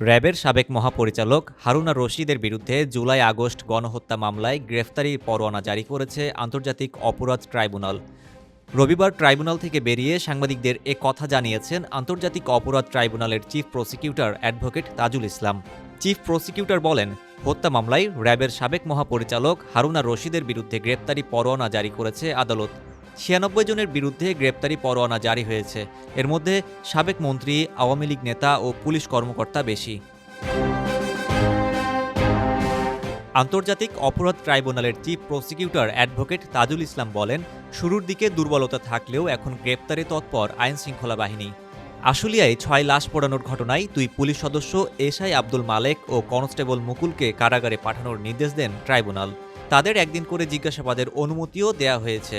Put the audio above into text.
র্যাবের সাবেক মহাপরিচালক হারুনা রশিদের বিরুদ্ধে জুলাই আগস্ট গণহত্যা মামলায় গ্রেফতারি পরোয়ানা জারি করেছে আন্তর্জাতিক অপরাধ ট্রাইব্যুনাল। রবিবার ট্রাইব্যুনাল থেকে বেরিয়ে সাংবাদিকদের এ কথা জানিয়েছেন আন্তর্জাতিক অপরাধ ট্রাইব্যুনালের chief prosecutor advocate Tajul Islam. Chief prosecutor বলেন, হত্যা মামলায় র্যাবের সাবেক মহাপরিচালক হারুনা রশিদের বিরুদ্ধে গ্রেপ্তারি পরোয়ানা জারি করেছে আদালত। ছিয়ানব্বই জনের বিরুদ্ধে গ্রেপ্তারি পরোয়ানা জারি হয়েছে। এর মধ্যে সাবেক মন্ত্রী, আওয়ামী লীগ নেতা ও পুলিশ কর্মকর্তা বেশি। আন্তর্জাতিক অপরাধ ট্রাইব্যুনালের chief prosecutor advocate Tajul Islam বলেন, শুরুর দিকে দুর্বলতা থাকলেও এখন গ্রেপ্তারে তৎপর আইন শৃঙ্খলা বাহিনী। আশুলিয়ায় ছয় লাশ পোড়ানোর ঘটনায় দুই পুলিশ সদস্য এসআই আব্দুল মালেক ও কনস্টেবল মুকুলকে কারাগারে পাঠানোর নির্দেশ দেন ট্রাইব্যুনাল। তাদের একদিন করে জিজ্ঞাসাবাদের অনুমতিও দেয়া হয়েছে।